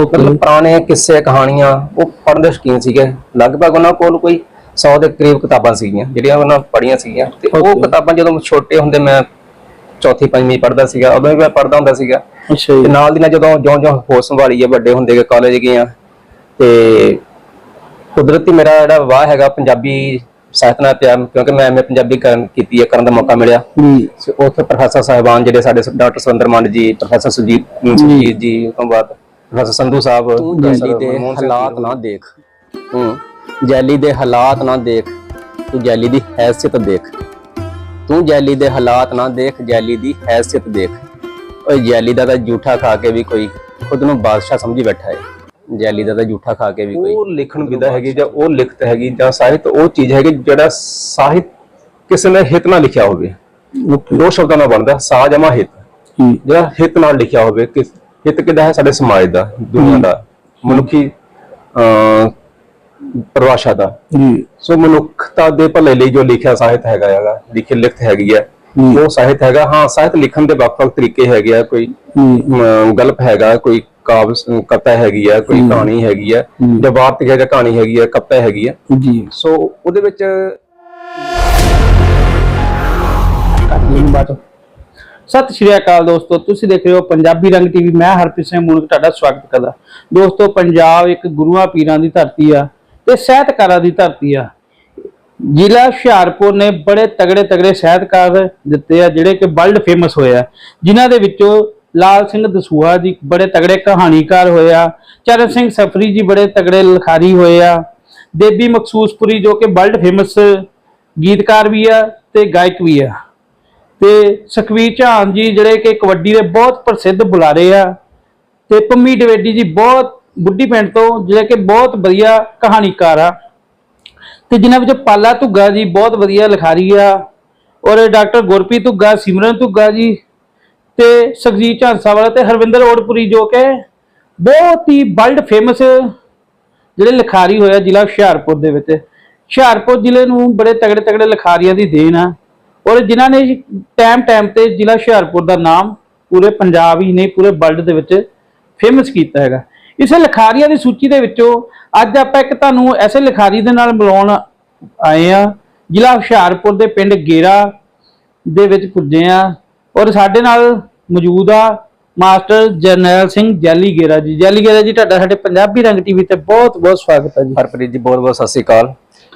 ਮਤਲਬ ਪੁਰਾਣੇ ਕਿੱਸੇ ਕਹਾਣੀਆਂ ਉਹ ਪੜ੍ਹਨ ਦੇ ਸ਼ੌਕੀਨ ਸੀਗੇ। ਲਗਭਗ ਉਹਨਾਂ ਕੋਲ ਕੋਈ 100 ਦੇ ਕਰੀਬ ਕਿਤਾਬਾਂ ਸੀਗੀਆਂ ਜਿਹੜੀਆਂ ਉਹਨਾਂ ਪੜ੍ਹੀਆਂ ਸੀਗੀਆਂ। ਤੇ ਉਹ. ਕਿਤਾਬਾਂ ਜਦੋਂ ਛੋਟੇ ਹੁੰਦੇ ਮੈਂ ਚੌਥੀ ਪੰਜਵੀਂ ਪੜ੍ਹਦਾ ਸੀਗਾ ਉਦੋਂ ਵੀ ਮੈਂ ਪੜ੍ਹਦਾ ਹੁੰਦਾ ਸੀਗਾ। ਅੱਛਾ ਤੇ ਜੀ ਨਾਲ ਦੀ ਨਾਲ ਜਦੋਂ ਜਿਉਂ-ਜਿਉਂ ਹੋਸ਼ ਸੰਭਾਲੀ ਹੈ ਵੱਡੇ ਹੁੰਦੇ ਗਏ ਕਾਲਜ ਗਏ ਆ ਤੇ ਕੁਦਰਤੀ ਮੇਰਾ ਜਿਹੜਾ ਵਾਹ ਹੈਗਾ ਪੰਜਾਬੀ ਸਾਹਿਤ ਨਾਲ ਪਿਆ ਕਿਉਂਕਿ ਮੈਂ ਐਮਏ ਪੰਜਾਬੀ ਕਰਨ ਕੀਤੀ ਹੈ ਕਰਨ ਦਾ ਮੌਕਾ ਮਿਲਿਆ। ਜੀ ਤੇ ਉੱਥੇ ਪ੍ਰੋਫੈਸਰ ਸਾਹਿਬਾਨ ਜਿਹੜੇ ਸਾਡੇ ਡਾਕਟਰ ਸੁਰਿੰਦਰ ਮੰਡ ਜੀ ਪ੍ਰੋਫੈਸਰ ਸੁਜੀਤ ਜੀ ਉਸ ਤੋਂ ਬਾਅਦ ਪ੍ਰੋਫੈਸਰ ਸੰਧੂ ਸਾਹਿਬ ਤੂੰ ਜੈਲੀ ਦੇ ਹਾਲਾਤ ਨਾ ਦੇਖ। ਤੂੰ ਜੈਲੀ ਦੇ ਹਾਲਾਤ ਨਾ ਦੇਖ। ਤੂੰ ਜੈਲੀ ਦੀ ਹੈਸੀਅਤ ਦੇਖ। ਤੂੰ ਜੈਲੀ ਦੇ ਹਾਲਾਤ ਨਾ ਦੇਖ ਜੈਲੀ ਦੀ ਹੈਸੀਅਤ ਦੇਖ। ਓਏ ਜੈਲੀ ਦਾ ਤਾਂ ਝੂਠਾ ਖਾ ਕੇ ਵੀ ਕੋਈ ਖੁਦ ਨੂੰ ਬਾਦਸ਼ਾਹ ਸਮਝੀ ਬੈਠਾ ਹੈ ਜੈਲੀ ਦਾ ਤਾਂ ਝੂਠਾ ਖਾ ਕੇ ਵੀ ਕੋਈ ਉਹ ਲਿਖਣ ਵਿਧਾ ਹੈਗੀ ਜਾਂ ਉਹ ਲਿਖਤ ਹੈਗੀ ਜਾਂ ਸਾਹਿਤ ਉਹ ਚੀਜ਼ ਹੈਗੀ ਜਿਹੜਾ ਸਾਹਿਤ ਕਿਸੇ ਨੇ ਹਿੱਤ ਨਾਲ ਲਿਖਿਆ ਹੋਵੇ। ਦੋ ਸ਼ਬਦਾਂ ਨਾਲ ਬਣਦਾ ਸਾ ਜਮਾ ਹਿੱਤ। ਜਿਹੜਾ ਹਿੱਤ ਨਾਲ ਲਿਖਿਆ ਹੋਵੇ ਕਿ ਹਿੱਤ ਕਿਹਦਾ ਹੈ ਸਾਡੇ ਸਮਾਜ ਦਾ ਦੁਨੀਆ ਦਾ ਮਨੁੱਖੀ ਪਰਿਭਾਸ਼ਾ ਦਾ। ਜੀ। ਸੋ ਮਨੁੱਖਤਾ ਦੇ ਭਲੇ ਲਈ ਜੋ ਲਿਖਿਆ ਸਾਹਿਤ ਹੈਗਾ ਹੈਗਾ ਲਿਖੀ ਲਿਖਤ ਹੈਗੀ ਹੈ। ਉਹ ਸਾਹਿਤ ਹੈਗਾ ਹਾਂ ਸਾਹਿਤ ਲਿਖਣ ਦੇ ਵੱਖ-ਵੱਖ ਤਰੀਕੇ ਹੈਗੇ ਆ ਕੋਈ ਗਲਪ ਹੈਗਾ ਕੋਈ ਕਾਵ ਕਥਾ ਹੈਗੀ ਹੈ ਕੋਈ ਕਹਾਣੀ ਹੈਗੀ ਹੈ। ਹਮ। ਜਾਂ ਵਾਰਤਕ ਹੈਗਾ ਕਹਾਣੀ ਹੈਗੀ ਹੈ ਕਵਿਤਾ ਹੈਗੀ ਹੈ ਜੀ। ਸੋ ਉਹਦੇ ਵਿੱਚ ਸਤਿ ਸ਼੍ਰੀ ਅਕਾਲ ਦੋਸਤੋ, ਤੁਸੀਂ ਦੇਖ ਰਹੇ ਹੋ ਪੰਜਾਬੀ ਰੰਗ ਟੀਵੀ। ਮੈਂ ਹਰਪ੍ਰੀਤ ਸਿੰਘ ਮੁਨਕ ਤੁਹਾਡਾ ਸਵਾਗਤ ਕਰਦਾ। ਦੋਸਤੋ, ਪੰਜਾਬ ਇੱਕ ਗੁਰੂਆਂ ਪੀਰਾਂ ਦੀ ਧਰਤੀ ਆ ਤੇ ਸਾਹਿਤਕਾਰਾਂ ਦੀ ਧਰਤੀ ਆ। ਜ਼ਿਲ੍ਹਾ ਹੁਸ਼ਿਆਰਪੁਰ ਨੇ ਬੜੇ ਤਗੜੇ ਤਗੜੇ ਸਾਹਿਤਕਾਰ ਦਿੱਤੇ ਆ, ਜਿਹੜੇ ਕਿ ਵਰਲਡ ਫੇਮਸ ਹੋਏ ਆ। ਜਿਨ੍ਹਾਂ ਦੇ ਵਿੱਚੋਂ ਲਾਲ ਸਿੰਘ ਦਸੂਹਾ ਜੀ ਬੜੇ ਤਗੜੇ ਕਹਾਣੀਕਾਰ ਹੋਏ ਆ, ਚਰਨ ਸਿੰਘ ਸਫਰੀ ਜੀ ਬੜੇ ਤਗੜੇ ਲਿਖਾਰੀ ਹੋਏ ਆ, ਦੇਬੀ ਮਖਸੂਸਪੁਰੀ ਜੋ ਕਿ ਵਰਲਡ ਫੇਮਸ ਗੀਤਕਾਰ ਵੀ ਆ ਤੇ ਗਾਇਕ ਵੀ ਆ। ਤੇ ਸੁਖਵੀਰ ਝਾਨ ਜੀ ਜਿਹੜੇ ਕਿ ਕਬੱਡੀ ਦੇ ਬਹੁਤ ਪ੍ਰਸਿੱਧ ਬੁਲਾਰੇ ਆ ਤੇ ਪੰਮੀ ਡਵੇਡੀ ਜੀ ਬਹੁਤ ਬੁੱਢੀ ਪਿੰਡ ਤੋਂ, ਜਿਹੜੇ ਕਿ ਬਹੁਤ ਵਧੀਆ ਕਹਾਣੀਕਾਰ ਆ। ਤੇ ਜਿਨ੍ਹਾਂ ਵਿੱਚ ਪਾਲਾ ਧੁੱਗਾ ਜੀ ਬਹੁਤ ਵਧੀਆ ਲਿਖਾਰੀ ਆ ਔਰ ਡਾਕਟਰ ਗੁਰਪ੍ਰੀਤ ਧੁੱਗਾ, ਸਿਮਰਨ ਧੁੱਗਾ ਜੀ ਤੇ ਸੁਖਜੀਤ ਝਾਂਸਾ ਵਾਲਾ ਤੇ ਹਰਵਿੰਦਰ ਓੜਪੁਰੀ ਜੋ ਕਿ ਬਹੁਤ ਹੀ ਵਰਲਡ ਫੇਮਸ ਜਿਹੜੇ ਲਿਖਾਰੀ ਹੋਇਆ ਜ਼ਿਲ੍ਹਾ ਹੁਸ਼ਿਆਰਪੁਰ ਦੇ ਵਿੱਚ। ਹੁਸ਼ਿਆਰਪੁਰ ਜ਼ਿਲ੍ਹੇ ਨੂੰ ਬੜੇ ਤਗੜੇ ਤਗੜੇ ਲਿਖਾਰੀਆਂ ਦੀ ਦੇਣ ਆ। ਔਰ ਜਿਨ੍ਹਾਂ ਨੇ ਟਾਈਮ ਟਾਈਮ ਤੇ ਜ਼ਿਲ੍ਹਾ ਹੁਸ਼ਿਆਰਪੁਰ ਦਾ ਨਾਮ ਪੂਰੇ ਪੰਜਾਬ ਹੀ ਨਹੀਂ ਪੂਰੇ ਵਰਲਡ ਦੇ ਵਿੱਚ ਫੇਮਸ ਕੀਤਾ ਹੈਗਾ। ਇਸੇ ਲਿਖਾਰੀਆਂ ਦੀ ਸੂਚੀ ਦੇ ਵਿੱਚੋਂ ਅੱਜ ਆਪਾਂ ਇੱਕ ਤੁਹਾਨੂੰ ਐਸੇ ਲਿਖਾਰੀ ਦੇ ਨਾਲ ਮਿਲਾਉਣ ਆਏ ਆ ਜ਼ਿਲ੍ਹਾ ਹੁਸ਼ਿਆਰਪੁਰ ਦੇ ਪਿੰਡ ਗੇਰਾ ਦੇ ਵਿੱਚ ਪੁੱਜੇ ਆ ਔਰ ਸਾਡੇ ਨਾਲ ਮੌਜੂਦ ਆ ਮਾਸਟਰ ਜਰਨੈਲ ਸਿੰਘ ਜੈਲੀ ਗੇਰਾ ਜੀ। ਜੈਲੀ ਗੇਰਾ ਜੀ, ਤੁਹਾਡਾ ਸਾਡੇ ਪੰਜਾਬੀ ਰੰਗ ਟੀਵੀ ਤੇ ਬਹੁਤ ਬਹੁਤ ਸਵਾਗਤ ਹੈ ਜੀ। ਹਰਪ੍ਰੀਤ ਜੀ ਬਹੁਤ ਬਹੁਤ ਸਤਿ ਸ੍ਰੀ ਅਕਾਲ।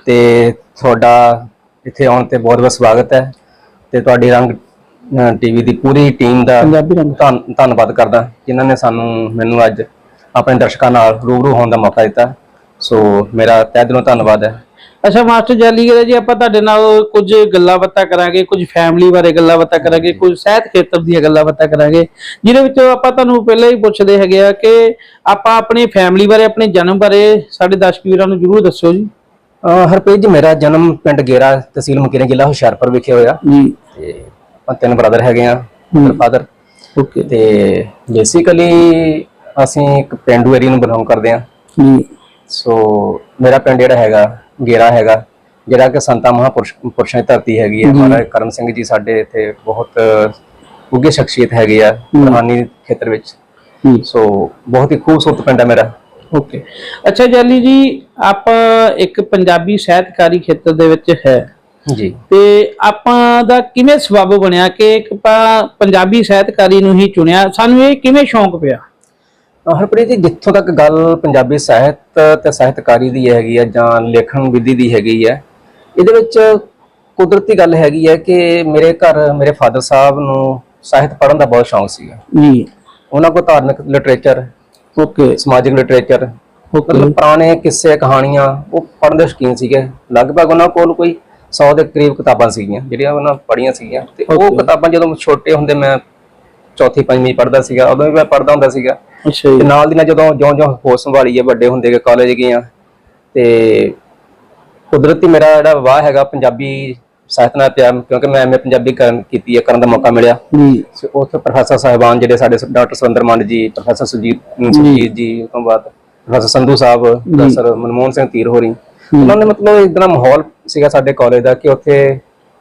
ਤੇ ਤੁਹਾਡਾ ਇੱਥੇ ਆਉਣ ਤੇ ਬਹੁਤ ਬਹੁਤ ਸਵਾਗਤ ਹੈ ਤੇ ਤੁਹਾਡੀ ਰੰਗ ਟੀਵੀ ਦੀ ਪੂਰੀ ਟੀਮ ਦਾ ਪੰਜਾਬੀ ਰੰਗ। ਧੰਨ- ਧੰਨਵਾਦ ਕਰਦਾ ਜਿਨ੍ਹਾਂ ਨੇ ਸਾਨੂੰ ਮੈਨੂੰ ਅੱਜ ਆਪਣੇ ਦਰਸ਼ਕਾਂ ਨਾਲ ਰੂਬਰੂ ਹੋਣ ਦਾ ਮੌਕਾ ਦਿੱਤਾ। ਸੋ ਮੇਰਾ ਤਹਿ ਦਿਲੋਂ ਧੰਨਵਾਦ ਹੈ। ਅੱਛਾ ਮਾਸਟਰ ਜੈਲੀ ਗੇਰਾ ਜੀ ਆਪਾਂ ਤੁਹਾਡੇ ਨਾਲ ਕੁਝ ਗੱਲਾਂ ਬਾਤਾਂ ਕਰਾਂਗੇ ਕੁਝ ਫੈਮਿਲੀ ਬਾਰੇ ਗੱਲਾਂ ਬਾਤਾਂ ਕਰਾਂਗੇ ਕੁਝ ਸਾਹਿਤ ਖੇਤਰ ਦੀਆਂ ਗੱਲਾਂ ਬਾਤਾਂ ਕਰਾਂਗੇ ਜਿਹਦੇ ਵਿੱਚ ਆਪਾਂ ਤੁਹਾਨੂੰ ਪਹਿਲਾਂ ਹੀ ਪੁੱਛਦੇ ਹੈਗੇ ਆ ਕਿ ਆਪਾਂ ਆਪਣੀ ਫੈਮਿਲੀ ਬਾਰੇ ਆਪਣੇ ਜਨਮ ਬਾਰੇ ਸਾਡੇ ਦਰਸ਼ਕ ਵੀਰਾਂ ਨੂੰ ਜਰੂਰ ਦੱਸਿਓ ਜੀ। ਹਰਪ੍ਰੀਤ ਜੀ ਮੇਰਾ ਜਨਮ ਪਿੰਡ ਗੇਰਾ ਤਹਿਸੀਲ ਮੁਕੇਰੀਆਂ ਜ਼ਿਲ੍ਹਾ ਹੁਸ਼ਿਆਰਪੁਰ ਵਿਖੇ ਹੋਇਆ। ਜੀ। ਤੇ ਆਪਾਂ ਤਿੰਨ ਬ੍ਰਦਰ ਹੈਗੇ ਆ ਫਾਦਰ ਓਕੇ। ਤੇ ਬੇਸਿਕਲੀ ਅਸੀਂ ਇੱਕ ਪਿੰਡੂ ਏਰੀਆ ਨੂੰ ਬਿਲੋਂਗ ਕਰਦੇ ਆ ਜੀ। ਸੋ ਮੇਰਾ ਪਿੰਡ ਜਿਹੜਾ ਹੈਗਾ ਗੇਰਾ ਹੈਗਾ ਜਿਹੜਾ ਕਿ ਸੰਤਾ ਮਹਾਪੁਰਸ਼ ਪੁਰਸ਼ਾਂ ਦੀ ਧਰਤੀ ਹੈਗੀ ਹੈ। ਮਹਾਰਾਜ ਕਰਮ ਸਿੰਘ ਜੀ ਸਾਡੇ ਇੱਥੇ ਬਹੁਤ ਉੱਗੇ ਸ਼ਖਸੀਅਤ ਹੈਗੇ ਆ ਰੂਹਾਨੀ ਖੇਤਰ ਵਿੱਚ। ਸੋ ਬਹੁਤ ਹੀ ਖੂਬਸੂਰਤ ਪਿੰਡ ਹੈ ਮੇਰਾ। ਓਕੇ ਅੱਛਾ ਜੈਲੀ ਜੀ ਆਪਾਂ ਇੱਕ ਪੰਜਾਬੀ ਸਾਹਿਤਕਾਰੀ ਖੇਤਰ ਦੇ ਵਿੱਚ ਹੈ। ਜੀ। ਤੇ ਆਪਾਂ ਦਾ ਕਿਵੇਂ ਸਬਬ ਬਣਿਆ ਕਿ ਇੱਕ ਪੰਜਾਬੀ ਸਾਹਿਤਕਾਰੀ ਨੂੰ ਹੀ ਚੁਣਿਆ? ਸਾਨੂੰ ਇਹ ਕਿਵੇਂ ਸ਼ੌਂਕ ਪਿਆ? ਹਰਪ੍ਰੀਤ ਜੀ ਜਿੱਥੋਂ ਤੱਕ ਗੱਲ ਪੰਜਾਬੀ ਸਾਹਿਤ ਤੇ ਸਾਹਿਤਕਾਰੀ ਦੀ ਹੈਗੀ ਹੈ ਜਾਂ ਲੇਖਣ ਵਿਧੀ ਦੀ ਹੈਗੀ ਹੈ ਇਹਦੇ ਵਿੱਚ ਕੁਦਰਤੀ ਗੱਲ ਹੈਗੀ ਹੈ ਕਿ ਮੇਰੇ ਘਰ ਮੇਰੇ ਫਾਦਰ ਸਾਹਿਬ ਨੂੰ ਸਾਹਿਤ ਪੜ੍ਹਨ ਦਾ ਬਹੁਤ ਸ਼ੌਂਕ ਸੀਗਾ। ਜੀ। ਉਹਨਾਂ ਕੋਲ ਧਾਰਮਿਕ ਲਿਟਰੇਚਰ ਓਕੇ। ਸਮਾਜਿਕ ਲਿਟਰੇਚਰ ਮਤਲਬ ਪੁਰਾਣੇ ਕਿੱਸੇ ਕਹਾਣੀਆਂ ਉਹ ਪੜ੍ਹਨ ਦੇ ਸ਼ੌਕੀਨ ਸੀਗੇ। ਲਗਭਗ ਉਹਨਾਂ ਕੋਲ ਕੋਈ 100 ਦੇ ਕਰੀਬ ਕਿਤਾਬਾਂ ਸੀਗੀਆਂ ਜਿਹੜੀਆਂ ਉਹਨਾਂ ਪੜ੍ਹੀਆਂ ਸੀਗੀਆਂ। ਤੇ ਉਹ. ਕਿਤਾਬਾਂ ਜਦੋਂ ਛੋਟੇ ਹੁੰਦੇ ਮੈਂ ਚੌਥੀ ਪੰਜਵੀਂ ਪੜ੍ਹਦਾ ਸੀਗਾ ਉਦੋਂ ਵੀ ਮੈਂ ਪੜ੍ਹਦਾ ਹੁੰਦਾ ਸੀਗਾ। ਅੱਛਾ ਜੀ। ਨਾਲ ਦੀ ਨਾਲ ਜਦੋਂ ਜਿਉਂ-ਜਿਉਂ ਹੋਸ਼ ਸੰਭਾਲੀ ਹੈ ਵੱਡੇ ਹੁੰਦੇ ਗਏ ਕਾਲਜ ਗਏ ਆ ਤੇ ਕੁਦਰਤੀ ਮੇਰਾ ਜਿਹੜਾ ਵਾਹ ਹੈਗਾ ਪੰਜਾਬੀ ਸਾਹਿਤ ਨਾਲ ਪਿਆ ਕਿਉਂਕਿ ਮੈਂ ਐਮਏ ਪੰਜਾਬੀ ਕਰਨ ਕੀਤੀ ਹੈ ਕਰਨ ਦਾ ਮੌਕਾ ਮਿਲਿਆ। ਜੀ। ਤੇ ਉੱਥੇ ਪ੍ਰੋਫੈਸਰ ਸਾਹਿਬਾਨ ਜਿਹੜੇ ਸਾਡੇ ਡਾਕਟਰ ਸੁਰਿੰਦਰ ਮੰਡ ਜੀ ਪ੍ਰੋਫੈਸਰ ਸੁਜੀਤ ਸੁਜੀਤ ਜੀ। ਤੋਂ ਬਾਅਦ ਪ੍ਰੋਫੈਸਰ ਸੰਧੂ ਸਾਹਿਬ ਪ੍ਰੋਫੈਸਰ ਮਨਮੋਹਨ ਸਿੰਘ ਤੀਰ ਹੋਰੀ। ਉਹਨਾਂ ਨੇ ਮਤਲਬ ਇਦਾਂ ਮਾਹੌਲ ਸੀਗਾ ਸਾਡੇ ਕਾਲਜ ਦਾ ਕਿ ਉੱਥੇ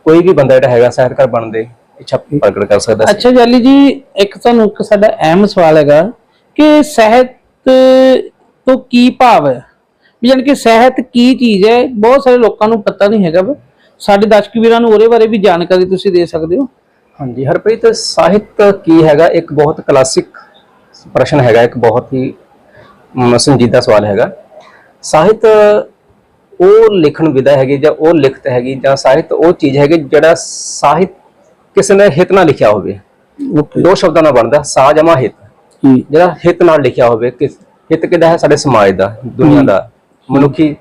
ਕੋਈ ਵੀ ਬੰਦਾ ਜਿਹੜਾ ਹੈਗਾ ਸਾਹਿਤਕਾਰ ਬਣਦੇ ਇੱਛਾ ਪ੍ਰਗਟ ਕਰ ਸਕਦਾ ਸੀ। ਅੱਛਾ ਜੈਲੀ ਜੀ ਇੱਕ ਤੁਹਾਨੂੰ ਇੱਕ ਸਾਡਾ ਅਹਿਮ ਸਵਾਲ ਹੈਗਾ ਕਿ ਸਾਹਿਤ ਤੇ ਕੀ ਭਾਵ ਹੈ? ਜਾਣੀ ਕਿ ਸਾਹਿਤ ਕੀ ਚੀਜ਼ ਹੈ? ਬਹੁਤ ਸਾਰੇ ਲੋਕਾਂ ਨੂੰ ਪਤਾ ਨਹੀਂ ਹੈਗਾ ਸਾਡੇ ਦਰਸ਼ਕ ਵੀਰਾਂ ਨੂੰ ਉਹਦੇ ਬਾਰੇ ਵੀ ਜਾਣਕਾਰੀ ਤੁਸੀਂ ਦੇ ਸਕਦੇ ਹੋ? ਹਾਂਜੀ ਹਰਪ੍ਰੀਤ ਸਾਹਿਤ ਕੀ ਹੈਗਾ? ਇੱਕ ਬਹੁਤ ਕਲਾਸਿਕ ਪ੍ਰਸ਼ਨ ਹੈਗਾ ਇੱਕ ਬਹੁਤ ਹੀ ਸੰਜੀਦਾ ਸਵਾਲ ਹੈਗਾ। ਸਾਹਿਤ ਉਹ ਲਿਖਣ ਵਿਧਾ ਹੈਗੀ ਜਾਂ ਉਹ ਲਿਖਤ ਹੈਗੀ ਜਾਂ ਸਾਹਿਤ ਉਹ ਚੀਜ਼ ਹੈਗੀ ਜਿਹੜਾ ਸਾਹਿਤ ਕਿਸੇ ਨੇ ਹਿਤ ਨਾਲ ਲਿਖਿਆ ਹੋਵੇ। ਦੋ ਸ਼ਬਦਾਂ ਨਾਲ ਬਣਦਾ ਸਾ ਜਮਾ ਹਿਤ। ਜਿਹੜਾ ਹਿਤ ਨਾਲ ਲਿਖਿਆ ਹੋਵੇ ਕਿਸ ਹਿਤ ਕਿਹਦਾ ਹੈ? ਸਾਡੇ ਸਮਾਜ ਦਾ ਦੁਨੀਆ ਦਾ। ਮਨੁੱਖੀ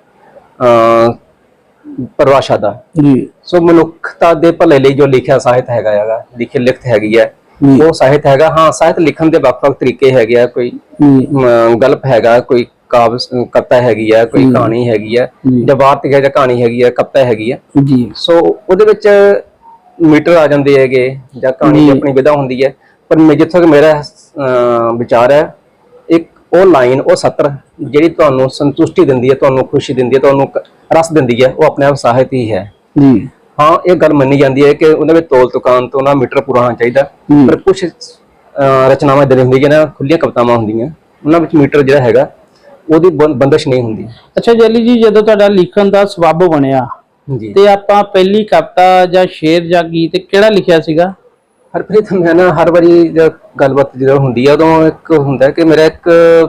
ਪਰਿਭਾਸ਼ਾ ਦਾ। ਜੀ। ਸੋ ਮਨੁੱਖਤਾ ਦੇ ਭਲੇ ਲਈ ਜੋ ਲਿਖਿਆ ਸਾਹਿਤ ਹੈਗਾ ਹੈਗਾ ਲਿਖੀ ਲਿਖਤ ਹੈਗੀ ਹੈ। ਉਹ ਸਾਹਿਤ ਹੈਗਾ। ਹਾਂ ਸਾਹਿਤ ਲਿਖਣ ਦੇ ਵੱਖ-ਵੱਖ ਤਰੀਕੇ ਹੈਗੇ ਆ ਕੋਈ ਗਲਪ ਹੈਗਾ ਕੋਈ ਕਾਵ ਕਵਿਤਾ ਹੈਗੀ ਹੈ ਕੋਈ ਕਹਾਣੀ ਹੈਗੀ ਹੈ ਜੀ। ਵਾਰਤਕ ਹੈ ਜਾਂ ਕਹਾਣੀ ਹੈਗੀ ਹੈ ਕਵਿਤਾ ਹੈਗੀ ਹੈ ਜੀ। ਸੋ ਉਹਦੇ ਵਿੱਚ ਮੀਟਰ ਆ ਜਾਂਦੇ ਹੈਗੇ ਜਾਂ ਕਹਾਣੀ ਆਪਣੀ ਵਿਧਾ ਹੁੰਦੀ ਹੈ। ਪਰ ਜਿੱਥੋਂ ਤੱਕ ਮੇਰਾ ਵਿਚਾਰ ਹੈ ਉਹ ਲਾਈਨ ਉਹ ਸਤਰ ਜਿਹੜੀ ਤੁਹਾਨੂੰ ਸੰਤੁਸ਼ਟੀ ਦਿੰਦੀ ਹੈ ਤੁਹਾਨੂੰ ਖੁਸ਼ੀ ਦਿੰਦੀ ਹੈ ਤੁਹਾਨੂੰ ਰਸ ਦਿੰਦੀ ਹੈ ਉਹ ਆਪਣੇ ਆਪ ਸਾਹਿਤ ਹੀ ਹੈ। ਜੀ। ਹਾਂ ਇਹ ਗੱਲ ਮੰਨੀ ਜਾਂਦੀ ਹੈ ਕਿ ਉਹਦੇ ਵਿੱਚ ਤੋਲ ਤੁਕਾਨ ਤੋਂ ਨਾ ਮੀਟਰ ਪੂਰਾ ਹੋਣਾ ਚਾਹੀਦਾ। ਪਰ ਕੁਝ ਰਚਨਾਵਾਂ ਇਦਾਂ ਦੀਆਂ ਹੁੰਦੀਆਂ ਨਾ ਖੁੱਲੀਆਂ ਕਵਿਤਾਵਾਂ ਹੁੰਦੀਆਂ ਉਹਨਾਂ ਵਿੱਚ ਮੀਟਰ ਜਿਹੜਾ ਹੈਗਾ ਉਹਦੀ ਬੰਦਸ਼ ਨਹੀਂ ਹੁੰਦੀ। ਅੱਛਾ ਜੈਲੀ ਜੀ ਜਦੋਂ ਤੁਹਾਡਾ ਲਿਖਣ ਦਾ ਸਬੱਬ ਬਣਿਆ ਤੇ ਆਪਾਂ ਪਹਿਲੀ ਕਵਿਤਾ ਜਾਂ ਸ਼ੇਰ ਜਾਂ ਗੀਤ ਕਿਹੜਾ ਲਿਖਿਆ ਸੀਗਾ? ਹਰਪ੍ਰੀਤ ਮੈਂ ਨਾ ਹਰ ਵਾਰੀ ਜਦ ਗੱਲਬਾਤ ਜਦੋਂ ਹੁੰਦੀ ਆ ਉਦੋਂ ਇੱਕ ਹੁੰਦਾ ਕਿ ਮੇਰਾ ਇੱਕ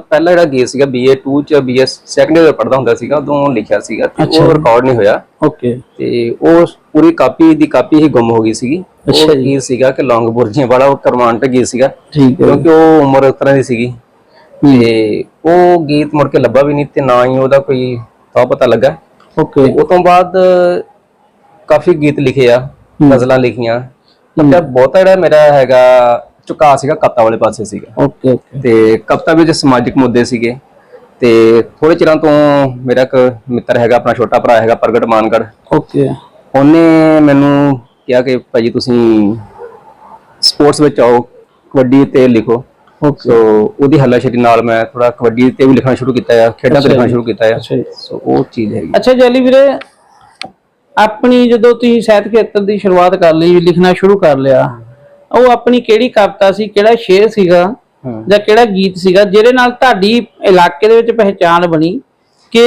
ਪਹਿਲਾ ਜਿਹੜਾ ਗੀਤ ਸੀਗਾ BA 2 ਚ BS ਸੈਕੰਡ ਇਅਰ ਪੜਦਾ ਹੁੰਦਾ ਸੀਗਾ ਉਦੋਂ ਲਿਖਿਆ ਸੀਗਾ ਤੇ। ਉਹ ਰਿਕਾਰਡ ਨਹੀਂ ਹੋਇਆ। ਓਕੇ। ਤੇ ਉਹ ਪੂਰੀ ਕਾਪੀ ਦੀ ਕਾਪੀ ਹੀ ਗੁੰਮ ਹੋ ਗਈ ਸੀਗੀ। ਅੱਛਾ ਉਹ ਜੀ। ਗੀਤ ਸੀਗਾ ਕਿ ਲੌਂਗ ਬੁਰਜੀਆਂ ਵਾਲਾ ਉਹ ਕਰਮਾਂਟ ਗੀਤ ਸੀਗਾ ਕਿਉਂਕਿ ਉਹ ਉਮਰ ਉਸ ਤਰ੍ਹਾਂ ਦੀ ਸੀਗੀ। ਤੇ ਉਹ ਗੀਤ ਮੁੜ ਕੇ ਲੱਭਾ ਵੀ ਨਹੀਂ ਤੇ ਨਾ ਹੀ ਉਹਦਾ ਕੋਈ ਤਾਂ ਪਤਾ ਲੱਗਾ। ਓਕੇ। ਉਹ ਤੋਂ ਬਾਅਦ ਕਾਫੀ ਗੀਤ ਲਿਖੇ ਆ ਗਜ਼ਲਾਂ ਲਿਖੀਆਂ ਮਤਲਬ ਬਹੁਤਾ ਜਿਹੜਾ ਮੇਰਾ ਹੈਗਾ ਝੁਕਾਅ ਸੀਗਾ ਕਵਿਤਾ ਵਾਲੇ ਪਾਸੇ ਸੀਗਾ। Okay okay. ਤੇ ਕਵਿਤਾ ਵਿੱਚ ਸਮਾਜਿਕ ਮੁੱਦੇ ਸੀਗੇ। ਤੇ ਥੋੜੇ ਚਿਰਾਂ ਤੋਂ ਮੇਰਾ ਇੱਕ ਮਿੱਤਰ ਹੈਗਾ ਆਪਣਾ ਛੋਟਾ ਭਰਾ ਹੈਗਾ ਪ੍ਰਗਟ ਮਾਨਗੜ ਓਕੇ। ਉਹਨੇ ਮੈਨੂੰ ਕਿਹਾ ਕਿ ਭਾਜੀ ਤੁਸੀਂ ਸਪੋਰਟਸ ਵਿੱਚ ਆਓ ਕਬੱਡੀ ਤੇ ਲਿਖੋ। ਓਕੇ। ਸੋ ਉਹਦੀ ਹੱਲਾਸ਼ੇਰੀ ਨਾਲ ਮੈਂ ਥੋੜਾ ਕਬੱਡੀ ਤੇ ਵੀ ਲਿਖਣਾ ਸ਼ੁਰੂ ਕੀਤਾ ਹੈ ਖੇਡਾਂ ਤੇ ਲਿਖਣਾ ਸ਼ੁਰੂ ਕੀਤਾ ਹੈ ਸੋ ਉਹ ਚੀਜ਼ ਹੈਗੀ। ਅੱਛਾ ਜੈਲੀ ਵੀਰੇ ਆਪਣੀ ਜਦੋਂ ਤੁਸੀਂ ਸਾਹਿਤ ਖੇਤਰ ਦੀ ਸ਼ੁਰੂਆਤ ਕਰ ਲਈ ਲਿਖਣਾ ਸ਼ੁਰੂ ਕਰ ਲਿਆ ਉਹ ਆਪਣੀ ਕਿਹੜੀ ਕਵਿਤਾ ਸੀ ਕਿਹੜਾ ਸ਼ੇਰ ਸੀਗਾ। ਜਾਂ ਕਿਹੜਾ ਗੀਤ ਸੀਗਾ ਜਿਹਦੇ ਨਾਲ ਤੁਹਾਡੀ ਇਲਾਕੇ ਦੇ ਵਿੱਚ ਪਹਿਚਾਣ ਬਣੀ ਕਿ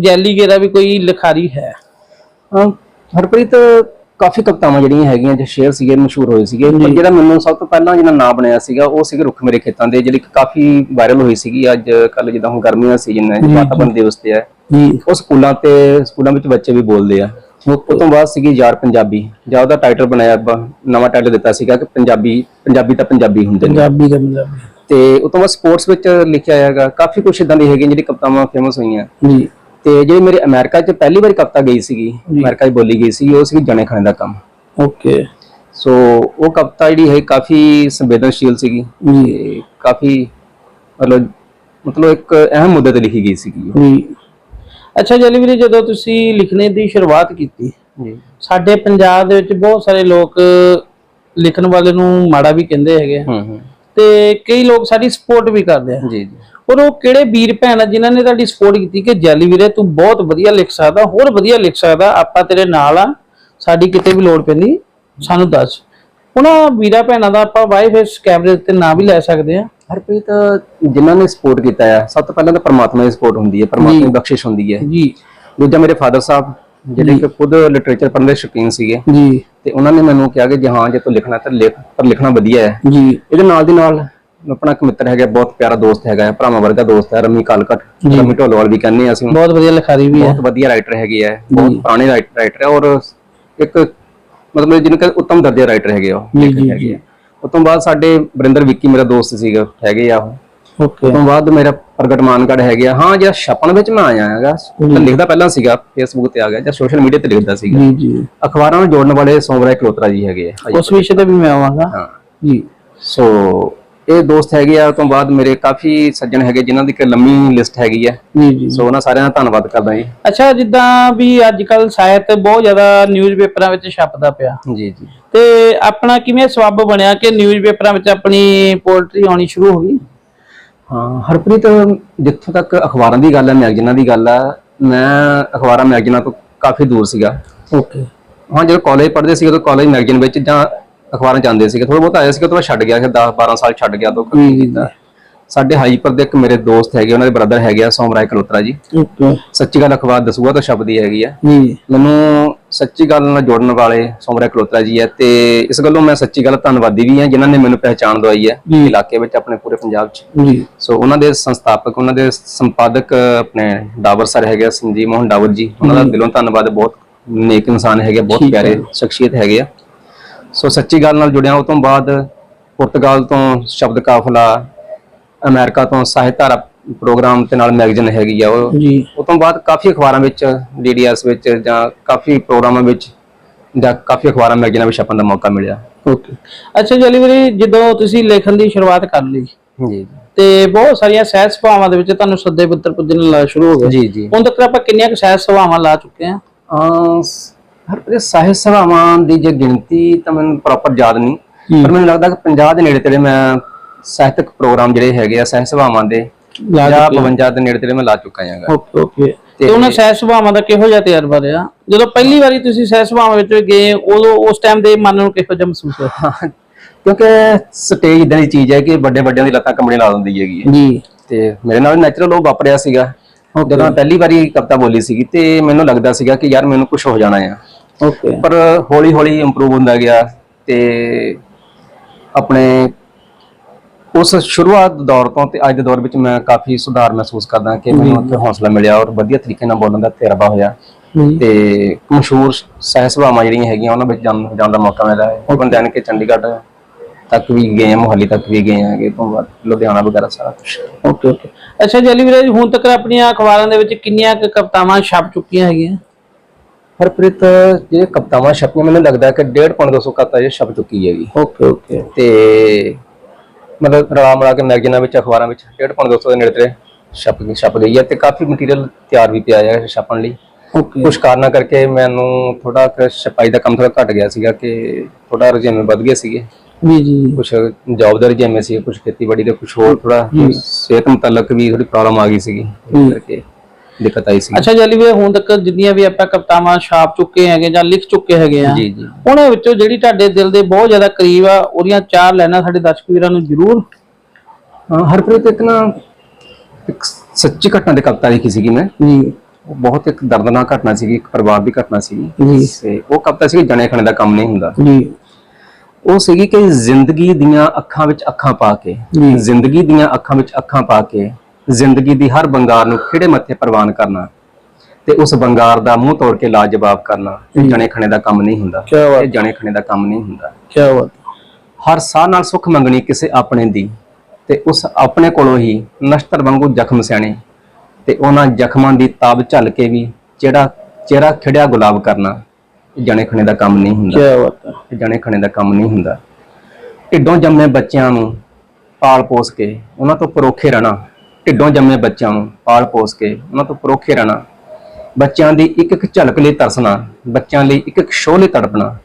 ਜੈਲੀ ਗੇਰਾ ਵੀ ਕੋਈ ਲਿਖਾਰੀ ਹਾਂ, ਹਰਪ੍ਰੀਤ ਕਾਫੀ ਕਵਿਤਾਵਾਂ ਜਿਹੜੀਆਂ ਹੈਗੀਆਂ ਜੋ ਸ਼ੇਅਰ ਸੀਗੇ ਮਸ਼ਹੂਰ ਹੋਏ ਸੀਗੇ। ਪਰ ਜਿਹੜਾ ਮੈਨੂੰ ਸਭ ਤੋਂ ਪਹਿਲਾਂ ਜਿਹਦਾ ਨਾਮ ਬਣਿਆ ਸੀਗਾ ਉਹ ਸੀਗੇ ਰੁੱਖ ਮੇਰੇ ਖੇਤਾਂ ਦੇ ਜਿਹੜੀ ਕਾਫੀ ਵਾਇਰਲ ਹੋਈ ਸੀਗੀ। ਅੱਜ ਕੱਲ ਜਿੱਦਾਂ ਹੁਣ ਗਰਮੀਆਂ ਦਾ ਸੀਜ਼ਨ ਹੈ ਵਾਤਾਵਰਣ ਦਿਵਸ ਤੇ ਹੈ ਉਹ ਸਕੂਲਾਂ ਤੇ ਸਕੂਲਾਂ ਵਿੱਚ ਬੱਚੇ ਵੀ ਬੋਲਦੇ ਆ। ਉਹ ਤੋਂ ਬਾਅਦ ਸੀਗੀ ਯਾਰ ਪੰਜਾਬੀ। ਜਾਂ ਉਹਦਾ ਟਾਈਟਲ ਬਣਾਇਆ ਬ- ਨਵਾਂ ਟਾਈਟਲ ਦਿੱਤਾ ਸੀਗਾ ਕਿ ਪੰਜਾਬੀ ਪੰਜਾਬੀ ਤਾਂ ਪੰਜਾਬੀ ਹੁੰਦੇ ਨੇ। ਪੰਜਾਬੀ ਦਾ ਪੰਜਾਬੀ। ਤੇ ਉਹ ਤੋਂ ਬਾਅਦ ਸਪੋਰਟਸ ਵਿੱਚ ਲਿਖਿਆ ਹੈਗਾ। ਕਾਫੀ ਕੁਝ ਇਦਾਂ ਦੀ ਹੈਗੀਆਂ ਜਿਹੜੀ ਕਵਿਤਾਵਾਂ ਫੇਮਸ ਹੋਈਆਂ। ਜੀ। ਤੇ ਜਿਹੜੀ ਮੇਰੇ ਅਮਰੀਕਾ 'ਚ ਪਹਿਲੀ ਵਾਰੀ ਕਵਿਤਾ ਗਈ ਸੀਗੀ ਅਮਰੀਕਾ 'ਚ ਬੋਲੀ ਗਈ ਸੀ ਉਹ ਸੀਗੀ ਜਣੇ ਖਾਣੇ ਦਾ ਕੰਮ। ਓਕੇ। ਸੋ ਉਹ ਕਵਿਤਾ ਜਿਹੜੀ ਹੈ ਕਾਫੀ ਸੰਵੇਦਨਸ਼ੀਲ ਸੀਗੀ ਤੇ ਕਾਫੀ ਮਤਲਬ ਮਤਲਬ ਇੱਕ ਅਹਿਮ ਮੁੱਦੇ ਤੇ ਲਿਖੀ ਗਈ ਸੀਗੀ। ਜੀ। ਅੱਛਾ ਜੈਲੀ ਵੀਰੇ ਜਦੋਂ ਤੁਸੀਂ ਲਿਖਣੇ ਦੀ ਸ਼ੁਰੂਆਤ ਕੀਤੀ ਜੀ। ਸਾਡੇ ਪੰਜਾਬ ਦੇ ਵਿੱਚ ਬਹੁਤ ਸਾਰੇ ਲੋਕ ਲਿਖਣ ਵਾਲੇ ਨੂੰ ਮਾੜਾ ਵੀ ਕਹਿੰਦੇ ਹੈਗੇ ਹੂੰ। ਤੇ ਕਈ ਲੋਕ ਸਾਡੀ ਸਪੋਰਟ ਵੀ ਕਰਦੇ ਆ। ਜੀ ਜੀ। ਪਰ ਉਹ ਕਿਹੜੇ ਵੀਰ ਭੈਣ ਆ ਜਿਨ੍ਹਾਂ ਨੇ ਤੁਹਾਡੀ ਸਪੋਰਟ ਕੀਤੀ ਕਿ ਜੈਲੀ ਵੀਰੇ ਤੂੰ ਬਹੁਤ ਵਧੀਆ ਲਿਖ ਸਕਦਾ ਹੋਰ ਵਧੀਆ ਲਿਖ ਸਕਦਾ ਆਪਾਂ ਤੇਰੇ ਨਾਲ ਆ ਸਾਡੀ ਕਿਤੇ ਵੀ ਲੋੜ ਪੈਂਦੀ ਸਾਨੂੰ ਦੱਸ। ਉਹਨਾਂ ਵੀਰਾਂ ਭੈਣਾਂ ਦਾ ਆਪਾਂ ਵਾਈ ਫੇਸ ਕੈਮਰੇ ਉੱਤੇ ਨਾਂ ਵੀ ਲੈ ਸਕਦੇ ਆ ਹਰਪ੍ਰੀਤ ਜਿਨ੍ਹਾਂ ਨੇ ਸਪੋਰਟ ਕੀਤਾ ਹੈ ਸਭ ਤੋਂ ਪਹਿਲਾਂ ਤਾਂ ਪਰਮਾਤਮਾ ਦੀ ਸਪੋਰਟ ਹੁੰਦੀ ਹੈ ਪਰਮਾਤਮਾ ਦੀ ਬਖਸ਼ਿਸ਼ ਹੁੰਦੀ ਹੈ। ਜੀ। ਦੂਜਾ ਮੇਰੇ ਫਾਦਰ ਸਾਹਿਬ ਜਿਹੜੇ ਕਿ ਖੁਦ ਲਿਟਰੇਚਰ ਪੜ੍ਹਨ ਦੇ ਸ਼ੌਕੀਨ ਸੀਗੇ। ਜੀ। ਤੇ ਉਹਨਾਂ ਨੇ ਮੈਨੂੰ ਕਿਹਾ ਕਿ ਜੇ ਹਾਂ ਜੇ ਤੂੰ ਲਿਖਣਾ ਤਾਂ ਲਿਖ ਪਰ ਲਿਖਣਾ ਵਧੀਆ ਹੈ। ਜੀ। ਇਹਦੇ ਨਾਲ ਦੀ ਨਾਲ ਆਪਣਾ ਇੱਕ ਮਿੱਤਰ ਹੈਗਾ ਬਹੁਤ ਪਿਆਰਾ ਦੋਸਤ ਹੈਗਾ ਹੈ, ਭਰਾਵਾਂ ਵਰਗਾ ਦੋਸਤ ਹੈ ਰਮੀ ਕਾਲਕਟ ਰਮੀ ਢੋਲਵਾਲ ਵੀ ਕਹਿੰਦੇ ਆ ਅਸੀਂ। ਉਹਨੂੰ। ਬਹੁਤ ਵਧੀਆ ਲਿਖਾਰੀ ਵੀ ਹੈ। ਬਹੁਤ ਵਧੀਆ ਰਾਈਟਰ ਹੈਗੇ ਆ ਬਹੁਤ ਪੁਰਾਣੇ ਰਾਈਟਰ ਹੈ ਔਰ ਇੱਕ ਮਤਲਬ ਜਿਹਨੂੰ ਕਿ ਉੱਤਮ ਦਰਜੇ ਰਾਈਟਰ ਹੈਗੇ ਆ ਉਹ ਜੀ ਲੇਖਕ ਜੀ ਹੈਗੇ ਜੀ। ਆ। ਉਸ ਤੋਂ ਬਾਅਦ ਸਾਡੇ ਬਰਿੰਦਰ ਵਿੱਕੀ ਮੇਰਾ ਦੋਸਤ ਸੀਗਾ ਹੈਗੇ ਆ ਉਹ। ਓਕੇ। ਉਸ ਤੋਂ ਬਾਅਦ ਮੇਰਾ ਪ੍ਰਗਟ ਮਾਨਗੜ ਹੈਗੇ ਹਾਂ ਜਿਹੜਾ ਛਪਣ ਵਿੱਚ ਮੈਂ ਆਇਆ ਹੈਗਾ ਮੈਂ ਲਿਖਦਾ ਪਹਿਲਾਂ ਸੀਗਾ ਫੇਸਬੁੱਕ ਤੇ ਆ ਗਿਆ ਜਾਂ ਸੋਸ਼ਲ ਮੀਡੀਆ ਤੇ ਲਿਖਦਾ ਸੀਗਾ। ਜੀ ਜੀ। ਅਖਬਾਰਾਂ ਨੂੰ ਜੋੜਨ ਵਾਲੇ ਸੋਮਰਾਏ ਕਲੋਤਰਾ ਜੀ ਹੈਗੇ ਆ। ਉਸ ਵਿਸ਼ੇ ਤੇ ਵੀ ਮੈਂ ਆਵਾਂਗਾ। ਹਾਂ। ਜੀ। ਸੋ ਇਹ ਦੋਸਤ ਹੈਗੇ ਆ ਤੋਂ ਬਾਅਦ ਮੇਰੇ ਕਾਫੀ ਸੱਜਣ ਹੈਗੇ ਜਿਨ੍ਹਾਂ ਦੀ ਇੱਕ ਲੰਮੀ ਲਿਸਟ ਹੈਗੀ ਹੈ ਜੀ ਜੀ। ਸੋ ਉਹਨਾਂ ਸਾਰਿਆਂ ਦਾ ਧੰਨਵਾਦ ਕਰਦਾ ਜੀ। ਅੱਛਾ ਜਿੱਦਾਂ ਵੀ ਅੱਜ ਕੱਲ ਸਾਹਿਤ ਬਹੁਤ ਜ਼ਿਆਦਾ ਨਿਊਜ਼ਪੇਪਰਾਂ ਵਿੱਚ ਛਪਦਾ ਪਿਆ। ਜੀ ਜੀ। ਤੇ ਆਪਣਾ ਕਿਵੇਂ ਸਬੱਬ ਬਣਿਆ ਕਿ ਨਿਊਜ਼ਪੇਪਰਾਂ ਵਿੱਚ ਆਪਣੀ ਪੋਇਟਰੀ ਆਉਣੀ ਸ਼ੁਰੂ ਹੋ ਗਈ? ਹਾਂ ਹਰਪ੍ਰੀਤ ਜਿੱਥੋਂ ਤੱਕ ਅਖਬਾਰਾਂ ਦੀ ਗੱਲ ਹੈ ਮੈਗਜ਼ੀਨਾਂ ਦੀ ਗੱਲ ਆ ਮੈਂ ਅਖਬਾਰਾਂ ਮੈਗਜ਼ੀਨਾਂ ਤੋਂ ਕਾਫੀ ਦੂਰ ਸੀਗਾ। ਓਕੇ ਹਾਂ ਜਦੋਂ ਕਾਲਜ ਪੜ੍ਹਦੇ ਸੀ ਉਦੋਂ ਕਾਲਜ ਮੈਗਜ਼ੀਨ ਵਿੱਚ ਜਾਂ ਅਖਬਾਰਾਂ ਚ ਆਉਂਦੇ ਸੀਗੇ ਥੋੜਾ ਬਹੁਤ ਆਇਆ ਸੀਗਾ ਤੋਂ ਛੱਡ ਗਿਆ ਕਿ 10 12 ਸਾਲ ਛੱਡ ਗਿਆ ਤੋਂ ਜੀ ਕੀਤਾ। ਸਾਡੇ ਹਾਈਪਰ ਦੇ ਇੱਕ ਮੇਰੇ ਦੋਸਤ ਹੈਗੇ ਉਹਨਾਂ ਦੇ ਬ੍ਰਦਰ ਹੈਗੇ ਆ ਸੋਮਰਾਏ ਕਲੋਤਰਾ ਜੀ। ਓਕੇ। ਸੱਚੀ ਗੱਲ ਅਖਬਾਰ ਦਸੂਆ ਤੋਂ ਸ਼ਬਦ ਹੀ ਹੈਗੀ ਆ। ਜੀ ਮੈਨੂੰ ਸੱਚੀ ਗੱਲ ਨਾਲ ਜੋੜਨ ਵਾਲੇ ਸੋਮਰਾਏ ਕਲੋਤਰਾ ਜੀ ਹੈ ਤੇ ਇਸ ਗੱਲੋਂ ਮੈਂ ਸੱਚੀ ਗੱਲ ਧੰਨਵਾਦੀ ਵੀ ਹਾਂ ਜਿਨ੍ਹਾਂ ਨੇ ਮੈਨੂੰ ਪਹਿਚਾਣ ਦਵਾਈ ਹੈ। ਇਲਾਕੇ ਵਿੱਚ ਆਪਣੇ ਪੂਰੇ ਪੰਜਾਬ 'ਚ। ਜੀ ਸੋ ਉਹਨਾਂ ਦੇ ਸੰਸਥਾਪਕ ਉਹਨਾਂ ਦੇ ਸੰਪਾਦਕ ਆਪਣੇ ਡਾਵਰ ਸਰ ਹੈਗੇ ਸੰਜੀਵ ਮੋਹਨ ਡਾਵਰ ਜੀ ਉਹਨਾਂ ਦਾ ਦਿਲੋਂ ਧੰਨਵਾਦ ਬਹੁਤ ਨੇਕ ਇਨਸਾਨ ਹੈਗੇ ਬਹੁਤ। ਪਿਆਰੇ ਸ਼ਖਸੀਅਤ ਹੈਗੇ ਆ। ਸੋ ਸੱਚੀ ਗੱਲ ਨਾਲ ਜੁੜਿਆ ਉਹ ਤੋਂ ਬਾਅਦ ਪੁਰਤਗਾਲ ਤੋਂ ਸ਼ਬਦ ਕਾਫਲਾ ਅਮਰੀਕਾ ਤੋਂ ਸਾਹਿਤ ਧਾਰਾ ਪ੍ਰੋਗਰਾਮ ਤੇ ਨਾਲ ਮੈਗਜ਼ੀਨ ਹੈਗੀ ਆ ਉਹ। ਜੀ। ਉਹ ਤੋਂ ਬਾਅਦ ਕਾਫੀ ਅਖਬਾਰਾਂ ਵਿੱਚ ਡੀਡੀਐਸ ਵਿੱਚ ਜਾਂ ਕਾਫੀ ਪ੍ਰੋਗਰਾਮਾਂ ਵਿੱਚ ਜਾਂ ਕਾਫੀ ਅਖਬਾਰਾਂ ਮੈਗਜ਼ੀਨਾਂ ਵਿੱਚ ਛਪਣ ਦਾ ਮੌਕਾ ਮਿਲਿਆ। ਓਕੇ। ਅੱਛਾ ਜੀ ਅਲੀ ਵੀਰੇ ਜਦੋਂ ਤੁਸੀਂ ਲਿਖਣ ਦੀ ਸ਼ੁਰੂਆਤ ਕਰ ਲਈ ਜੀ। ਤੇ ਬਹੁਤ ਸਾਰੀਆਂ ਸਹਿਜ ਸਭਾਵਾਂ ਦੇ ਵਿੱਚ ਤੁਹਾਨੂੰ ਸੱਦੇ ਪੱਤਰ ਪੁੱਜਣ ਲਾ ਸ਼ੁਰੂ ਹੋ ਗਏ। ਜੀ ਜੀ। ਹੁਣ ਤੱਕ ਆਪਾਂ ਕਿੰਨੀਆਂ ਕੁ ਸਹਿਜ ਸਭਾਵਾਂ ਲਾ ਚੁੱਕੇ ਆ ਅਹ ਹਰ ਪ੍ਰਤੀ ਸਾਹਿਤ ਸਭਾਵਾਂ ਦੀ ਜੇ ਗਿਣਤੀ ਤਾਂ ਮੈਨੂੰ ਪ੍ਰੋਪਰ ਯਾਦ ਨਹੀਂ ਪਰ ਮੈਨੂੰ ਲੱਗਦਾ ਕਿ 50 ਦੇ ਨੇੜੇ ਤੇੜੇ ਮੈਂ ਸਾਹਿਤਕ ਪ੍ਰੋਗਰਾਮ ਜਿਹੜੇ ਹੈਗੇ ਆ ਸਾਹਿਤ ਸਭਾਵਾਂ ਦੇ ਜਾਂ ਚੁੱਕੇ 52 ਦੇ ਨੇੜੇ ਤੇੜੇ ਮੈਂ ਲਾ ਚੁੱਕਾ ਹਾਂਗਾ। Okay okay. ਤੇ ਉਹਨਾਂ ਸਹਿਜ ਸਭਾਵਾਂ ਦਾ ਕਿਹੋ ਜਿਹਾ ਤਜਰਬਾ ਰਿਹਾ? ਜਦੋਂ ਪਹਿਲੀ ਵਾਰੀ ਤੁਸੀਂ ਸਹਿਜ ਸਭਾਵਾਂ ਵਿੱਚ ਗਏ ਉਦੋਂ ਉਸ ਟਾਈਮ ਦੇ ਮਨ ਨੂੰ ਕਿਹੋ ਜਿਹਾ ਮਹਿਸੂਸ ਹੋਇਆ? ਕਿਉਂਕਿ ਸਟੇਜ ਇਦਾਂ ਦੀ ਚੀਜ਼ ਹੈ ਕਿ ਵੱਡੇ ਵੱਡਿਆਂ ਦੀ ਲੱਤਾਂ ਕੰਬਣੀ ਲਾ ਦਿੰਦੀ ਹੈਗੀ ਜੀ। ਤੇ ਮੇਰੇ ਨਾਲ ਨੈਚੁਰਲ ਉਹ ਵਾਪਰਿਆ ਸੀਗਾ। ਜਦੋਂ ਪਹਿਲੀ ਵਾਰੀ ਕਵਿਤਾ ਬੋਲੀ ਸੀਗੀ ਤੇ ਮੈਨੂੰ ਲੱਗਦਾ ਸੀਗਾ ਕਿ ਯਾਰ ਮੈਨੂੰ ਕੁਝ ਹੋ ਜਾਣਾ ਆ। ਓਕੇ ਪਰ ਹੌਲੀ ਹੌਲੀ ਇੰਪਰੂਵ ਹੁੰਦਾ ਗਿਆ ਤੇ ਆਪਣੇ ਉਸ ਸ਼ੁਰੂਆਤ ਦੌਰ ਤੋਂ ਤੇ ਅੱਜ ਦੇ ਦੌਰ ਵਿੱਚ ਮੈਂ ਕਾਫੀ ਸੁਧਾਰ ਮਹਿਸੂਸ ਕਰਦਾ ਕਿ ਮੈਨੂੰ ਉੱਥੇ ਹੌਸਲਾ ਮਿਲਿਆ ਔਰ ਵਧੀਆ ਤਰੀਕੇ ਨਾਲ ਬੋਲਣ ਦਾ ਤਜਰਬਾ ਹੋਇਆ। ਤੇ ਮਸ਼ਹੂਰ ਸਹਿ ਸਭਾਵਾਂ ਜਿਹੜੀਆਂ ਹੈਗੀਆਂ ਉਹਨਾਂ ਵਿੱਚ ਜਾਣ ਦਾ ਮੌਕਾ ਮਿਲਿਆ ਹੈ। ਉਹ ਬੰਦਿਆਂ ਕੇ ਚੰਡੀਗੜ੍ਹ ਤੱਕ ਵੀ ਗਏ ਹਾਂ ਮੁਹਾਲੀ ਤੱਕ ਵੀ ਗਏ ਹੈਗੇ ਤੋਂ ਬਾਅਦ ਲੁਧਿਆਣਾ ਵਗੈਰਾ ਸਾਰਾ ਕੁਝ ਓਕੇ ਓਕੇ ਅੱਛਾ ਜੀ ਅਲੀ ਵੀਰੇ ਹੁਣ ਤੱਕ ਆਪਣੀਆਂ ਅਖਬਾਰਾਂ ਦੇ ਵਿੱਚ ਕਿੰਨੀਆਂ ਕੁ ਕਵਿਤਾਵਾਂ ਛਪ ਚੁੱਕੀਆਂ ਹੈਗੀਆਂ? ਹਰਪ੍ਰੀਤ ਜਿਹੜੇ ਕਵਿਤਾਵਾਂ ਛਪੀਆਂ ਮੈਨੂੰ ਲੱਗਦਾ ਕਿ 1.5 ਪੌਂਡ 200 ਕਵਿਤਾ ਇਹ ਛਪ ਚੁੱਕੀ ਹੈਗੀ ਓਕੇ ਓਕੇ ਤੇ ਮਤਲਬ ਰਲਾ ਮਿਲਾ ਕੇ ਮੈਗਜ਼ੀਨਾਂ ਵਿੱਚ ਅਖਬਾਰਾਂ ਵਿੱਚ 1.5 ਪੌਂਡ 200 ਦੇ ਨੇੜੇ ਤੇੜੇ ਛਪ ਛਪ ਗਈ ਹੈ ਤੇ ਕਾਫੀ ਮਟੀਰੀਅਲ ਤਿਆਰ ਵੀ ਪਿਆ ਹੈ ਛਪਣ ਲਈ। ਓਕੇ ਕੁਝ ਕਾਰਨਾਂ ਕਰਕੇ ਮੈਨੂੰ ਥੋੜਾ ਛਪਾਈ ਦਾ ਕੰਮ ਥੋੜਾ ਘਟ ਗਿਆ ਸੀਗਾ ਕਿ ਥੋੜਾ ਰੁਝਾਨ ਵੱਧ ਗਏ ਸੀਗੇ। ਜੀ ਜੀ। ਕੁਝ ਜੌਬ ਦਾ ਸੀ ਕੁਝ ਖੇਤੀਬਾੜੀ ਦੇ ਕੁਝ ਹੋਰ ਥੋੜਾ ਸਿਹਤ ਮੁਤਲਕ ਵੀ ਥੋੜੀ ਪ੍ਰੋਬਲਮ ਆ ਗਈ ਸੀਗੀ। ਕਰਕੇ ਦਿੱਕਤ ਆਈ ਸੀ। ਅੱਛਾ ਜੀ ਅਲੀ ਵੀਰੇ ਹੁਣ ਤੱਕ ਜਿੰਨੀਆਂ ਵੀ ਆਪਾਂ ਕਵਿਤਾਵਾਂ ਛਾਪ ਚੁੱਕੇ ਹੈਗੇ ਜਾਂ ਲਿਖ ਚੁੱਕੇ ਹੈਗੇ ਆ ਜੀ ਜੀ। ਉਹਨਾਂ ਵਿੱਚੋਂ ਜਿਹੜੀ ਤੁਹਾਡੇ ਦਿਲ ਦੇ ਬਹੁਤ ਜ਼ਿਆਦਾ ਕਰੀਬ ਆ ਉਹਦੀਆਂ ਚਾਰ ਲਾਈਨਾਂ ਸਾਡੇ ਦਰਸ਼ਕ ਵੀਰਾਂ ਨੂੰ ਜ਼ਰੂਰ ਹਾਂ, ਹਰਪ੍ਰੀਤ ਇੱਕ ਨਾ ਇੱਕ ਸੱਚੀ ਘਟਨਾ ਦੀ ਕਵਿਤਾ ਲਿਖੀ ਸੀਗੀ ਮੈਂ। ਜੀ। ਉਹ ਬਹੁਤ ਇੱਕ ਦਰਦਨਾਕ ਘਟਨਾ ਸੀਗੀ ਇੱਕ ਪਰਿਵਾਰ ਦੀ ਘਟਨਾ ਸੀਗੀ। ਜੀ। ਤੇ ਉਹ ਕਵਿਤਾ ਸੀ ਜਣੇ ਖਣੇ ਦਾ ਕੰਮ ਨਹੀਂ ਹੁੰਦਾ। ਜੀ। ਉਹ ਸੀਗੀ ਕਿ ਜ਼ਿੰਦਗੀ ਦੀਆਂ ਅੱਖਾਂ ਵਿੱਚ ਅੱਖਾਂ ਪਾ ਕੇ ਜੀ। ਜ਼ਿੰਦਗੀ ਦੀਆਂ ਅੱਖਾਂ ਵਿੱਚ ਅੱਖਾਂ ਪਾ ਕੇ ਜ਼ਿੰਦਗੀ ਦੀ ਹਰ ਬੰਗਾਰ ਨੂੰ ਖਿਹੜੇ ਮੱਥੇ ਪ੍ਰਵਾਨ ਕਰਨਾ ਤੇ ਉਸ ਬੰਗਾਰ ਦਾ ਮੂੰਹ ਤੋੜ ਕੇ ਲਾਜਵਾਬ ਕਰਨਾ ਇਹ ਜਣੇ ਖਣੇ ਦਾ ਕੰਮ ਨਹੀਂ ਹੁੰਦਾ। ਕਿਆ ਬਾਤ। ਇਹ ਜਣੇ ਖਣੇ ਦਾ ਕੰਮ ਨਹੀਂ ਹੁੰਦਾ। ਕੀ ਬਾਤ। ਹਰ ਸਾਹ ਨਾਲ ਸੁੱਖ ਮੰਗਣੀ ਕਿਸੇ ਆਪਣੇ ਦੀ ਤੇ ਉਸ ਆਪਣੇ ਕੋਲੋਂ ਹੀ ਨਸ਼ਤਰ ਵਾਂਗੂ ਜ਼ਖਮ ਸਿਆਣੇ ਤੇ ਉਹਨਾਂ ਜ਼ਖਮਾਂ ਦੀ ਤਾਬ ਝੱਲ ਕੇ ਵੀ ਜਿਹੜਾ ਚਿਹਰਾ ਖਿੜਿਆ ਗੁਲਾਬ ਕਰਨਾ ਇਹ ਜਣੇ ਖਣੇ ਦਾ ਕੰਮ ਨਹੀਂ ਹੁੰਦਾ। ਕੀ ਬਾਤ ਹੈ। ਇਹ ਜਣੇ ਖਣੇ ਦਾ ਕੰਮ ਨਹੀਂ ਹੁੰਦਾ। ਢਿੱਡੋਂ ਜੰਮੇ ਬੱਚਿਆਂ ਨੂੰ ਪਾਲ ਪੋਸ ਕੇ ਉਹਨਾਂ ਤੋਂ ਪਰੋਖੇ ਰਹਿਣਾ ਢਿੱਡੋਂ ਜੰਮੇ ਬੱਚਿਆਂ ਨੂੰ ਪਾਲ ਪੋਸ ਕੇ ਉਹਨਾਂ ਤੋਂ ਪਰੋਖੇ ਰਹਿਣਾ ਬੱਚਿਆਂ ਦੀ ਇੱਕ ਇੱਕ ਝਲਕ ਲਈ ਤਰਸਣਾ ਬੱਚਿਆਂ ਲਈ ਇੱਕ ਇੱਕ ਸ਼ੋਅ ਲਈ ਤੜਪਣਾ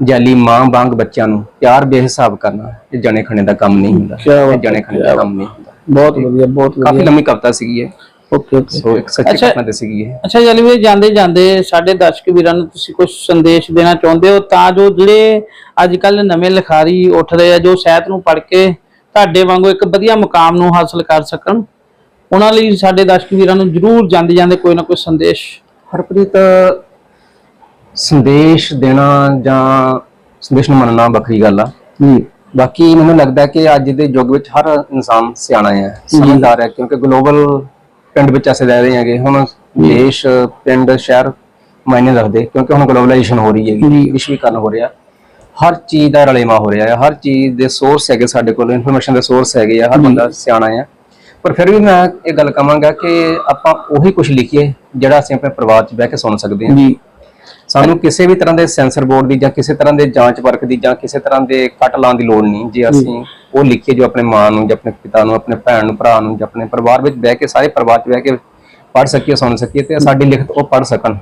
ਜੈਲੀ ਮਾਂ ਵਾਂਗ ਬੱਚਿਆਂ ਨੂੰ ਪਿਆਰ ਬੇਹਿਸਾਬ ਕਰਨਾ ਇਹ ਜਣੇ ਖਣੇ ਦਾ ਕੰਮ ਨਹੀਂ ਹੁੰਦਾ। ਇਹ ਜਣੇ ਖਣੇ ਦਾ ਕੰਮ ਨਹੀਂ ਹੁੰਦਾ। ਬਹੁਤ ਵਧੀਆ ਬਹੁਤ ਕਾਫੀ ਵਧੀਆ। ਲੰਮੀ ਕਵਿਤਾ ਸੀਗੀ ਇਹ। Okay okay. ਸੋ ਇੱਕ ਸੱਚੀ। ਘਟਨਾ ਸੀਗੀ ਇਹ। ਅੱਛਾ ਜੀ ਅਲੀ ਵੀਰੇ ਜਾਂਦੇ ਜਾਂਦੇ ਸਾਡੇ ਦਰਸ਼ਕ ਵੀਰਾਂ ਨੂੰ ਤੁਸੀਂ ਕੁਝ ਸੰਦੇਸ਼ ਦੇਣਾ ਚਾਹੁੰਦੇ ਹੋ ਤਾਂ ਜੋ ਜਿਹੜੇ ਅੱਜ ਕੱਲ ਨਵੇਂ ਲਿਖਾਰੀ ਉੱਠ ਰਹੇ ਆ ਜੋ ਸਾਹਿਤ ਨੂੰ ਪੜ੍ਹ ਕੇ ਤੁਹਾਡੇ ਵਾਂਗੂ ਇੱਕ ਵਧੀਆ ਮੁਕਾਮ ਨੂੰ ਹਾਸਲ ਕਰ ਸਕਣ। ਉਹਨਾਂ ਲਈ ਸਾਡੇ ਦਰਸ਼ਕ ਵੀਰਾਂ ਨੂੰ ਜਰੂਰ ਜਾਂਦੇ ਜਾਂਦੇ ਕੋਈ ਨਾ ਕੋਈ ਸੰਦੇਸ਼। ਹਰਪ੍ਰੀਤ ਸੰਦੇਸ਼ ਦੇਣਾ ਜਾਂ ਸੰਦੇਸ਼ ਨੂੰ ਮੰਨਣਾ ਵੱਖਰੀ ਗੱਲ ਆ। ਜੀ। ਬਾਕੀ ਮੈਨੂੰ ਲੱਗਦਾ ਕਿ ਅੱਜ ਦੇ ਯੁੱਗ ਵਿੱਚ ਹਰ ਇਨਸਾਨ ਸਿਆਣਾ ਹੈ ਸਮਝਦਾਰ ਹੈ ਕਿਉਂਕਿ ਗਲੋਬਲ ਪਿੰਡ ਵਿੱਚ ਅਸੀਂ ਰਹਿ ਰਹੇ ਹਾਂਗੇ। ਹੁਣ ਦੇਸ਼ ਪਿੰਡ ਸ਼ਹਿਰ ਮਾਇਨੇ ਰੱਖਦੇ ਕਿਉਂਕਿ ਹੁਣ ਗਲੋਬਲਾਈਜੇਸ਼ਨ ਹੋ ਰਹੀ ਹੈਗੀ ਵਿਸ਼ਵੀਕਰਨ ਹੋ ਰਿਹਾ। ਹਰ ਚੀਜ਼ ਦਾ ਰਲੇਵਾ ਹੋ ਰਿਹਾ ਹੈ ਹਰ ਚੀਜ਼ ਦੇ ਸੋਰਸ ਹੈਗੇ ਸਾਡੇ ਕੋਲ ਇਨਫੋਰਮੇਸ਼ਨ ਦੇ ਸੋਰਸ ਹੈਗੇ ਆ ਹਰ ਬੰਦਾ ਸਿਆਣਾ ਹੈ ਪਰ ਫਿਰ ਵੀ ਮੈਂ ਇਹ ਗੱਲ ਕਹਾਂਗਾ ਕਿ ਆਪਾਂ ਉਹੀ ਕੁਝ ਲਿਖੀਏ ਜਿਹੜਾ ਅਸੀਂ ਆਪਣੇ ਪਰਿਵਾਰ 'ਚ ਬਹਿ ਕੇ ਸੁਣ ਸਕਦੇ ਹਾਂ। ਜੀ। ਸਾਨੂੰ ਕਿਸੇ ਵੀ ਤਰ੍ਹਾਂ ਦੇ ਸੈਂਸਰ ਬੋਰਡ ਦੀ ਜਾਂ ਕਿਸੇ ਤਰ੍ਹਾਂ ਦੇ ਜਾਂਚ ਵਰਕ ਦੀ ਜਾਂ ਕਿਸੇ ਤਰ੍ਹਾਂ ਦੇ ਕੱਟ ਲਾਉਣ ਦੀ ਲੋੜ ਨਹੀਂ। ਜੇ। ਅਸੀਂ ਉਹ ਲਿਖੀਏ ਜੋ ਆਪਣੇ ਮਾਂ ਨੂੰ ਜਾਂ ਆਪਣੇ ਪਿਤਾ ਨੂੰ ਆਪਣੇ ਭੈਣ ਨੂੰ ਭਰਾ ਨੂੰ ਜਾਂ ਆਪਣੇ ਪਰਿਵਾਰ ਵਿੱਚ ਬਹਿ ਕੇ ਸਾਰੇ ਪਰਿਵਾਰ 'ਚ ਬਹਿ ਕੇ ਪੜ੍ਹ ਸਕੀਏ ਸੁਣ ਸਕੀਏ ਤੇ ਸਾਡੀ ਲਿਖਤ ਉਹ ਪੜ੍ਹ ਸਕਣ।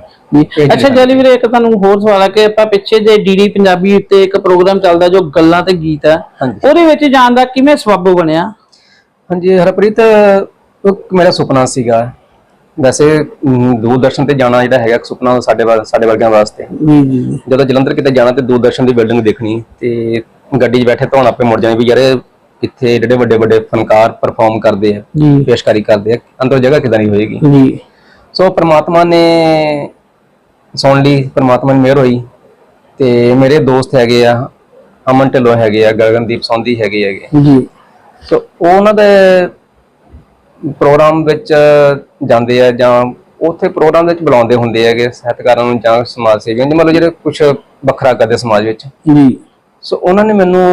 ਅੱਛਾ ਜਲੀ ਵੀਰੇ ਇੱਕ ਤੁਹਾਨੂੰ ਹੋਰ ਸਵਾਲ ਹੈ ਕਿ ਆਪਾਂ ਪਿੱਛੇ ਜੇ ਡੀਡੀ ਪੰਜਾਬੀ ਉੱਤੇ ਇੱਕ ਪ੍ਰੋਗਰਾਮ ਚੱਲਦਾ ਜੋ ਗੱਲਾਂ ਤੇ ਗੀਤ ਹੈ ਉਹਦੇ ਵਿੱਚ ਜਾਣ ਦਾ ਕਿਵੇਂ ਸਬੱਬ ਬਣਿਆ? ਹਾਂਜੀ ਹਰਪ੍ਰੀਤ ਮੇਰਾ ਸੁਪਨਾ ਸੀਗਾ। ਵੈਸੇ ਦੂਰਦਰਸ਼ਨ ਤੇ ਜਾਣਾ ਜਿਹੜਾ ਹੈਗਾ ਇੱਕ ਸੁਪਨਾ ਸਾਡੇ ਸਾਡੇ ਵਰਗਿਆਂ ਵਾਸਤੇ। ਜੀ ਜੀ ਜੀ। ਜਦੋਂ ਜਲੰਧਰ ਕਿਤੇ ਜਾਣਾ ਤੇ ਦੂਰਦਰਸ਼ਨ ਦੀ ਬਿਲਡਿੰਗ ਦੇਖਣੀ ਤੇ ਗੱਡੀ 'ਚ ਬੈਠੇ ਧੌਣ ਆਪੇ ਮੁੜ ਜਾਣੀ ਵੀ ਯਾਰ ਇੱਥੇ ਜਿਹੜੇ ਵੱਡੇ ਵੱਡੇ ਫਨਕਾਰ ਪਰਫਾਰਮ ਕਰਦੇ ਆ ਜੀ। ਪੇਸ਼ਕਾਰੀ ਕਰਦੇ ਆ ਅੰਦਰ ਜਗ੍ਹਾ ਕਿਦਾਂ ਨਹੀਂ ਹੋਏਗੀ? ਜੀ। ਸੋ ਪ੍ਰਮਾਤਮਾ ਨੇ ਸੁਣ ਲਈ ਪ੍ਰਮਾਤਮਾ ਦੀ ਮਿਹਰ ਹੋਈ ਤੇ ਮੇਰੇ ਦੋਸਤ ਹੈਗੇ ਆ ਅਮਨ ਢਿੱਲੋਂ ਹੈਗੇ ਆ ਗਗਨਦੀਪ ਸੌਂਦੀ ਹੈਗੇ ਹੈਗੇ। ਜੀ। ਸੋ ਉਹ ਉਹਨਾਂ ਦੇ ਪ੍ਰੋਗਰਾਮ ਵਿੱਚ ਜਾਂਦੇ ਆ ਜਾਂ ਉੱਥੇ ਪ੍ਰੋਗਰਾਮ ਵਿੱਚ ਬੁਲਾਉਂਦੇ ਹੁੰਦੇ ਹੈਗੇ ਸਾਹਿਤਕਾਰਾਂ ਨੂੰ ਜਾਂ ਸਮਾਜ ਸੇਵੀਆਂ ਨੂੰ ਮਤਲਬ ਜਿਹੜੇ ਕੁਝ ਵੱਖਰਾ ਕਰਦੇ ਸਮਾਜ ਵਿੱਚ। ਜੀ। ਸੋ ਉਹਨਾਂ ਨੇ ਮੈਨੂੰ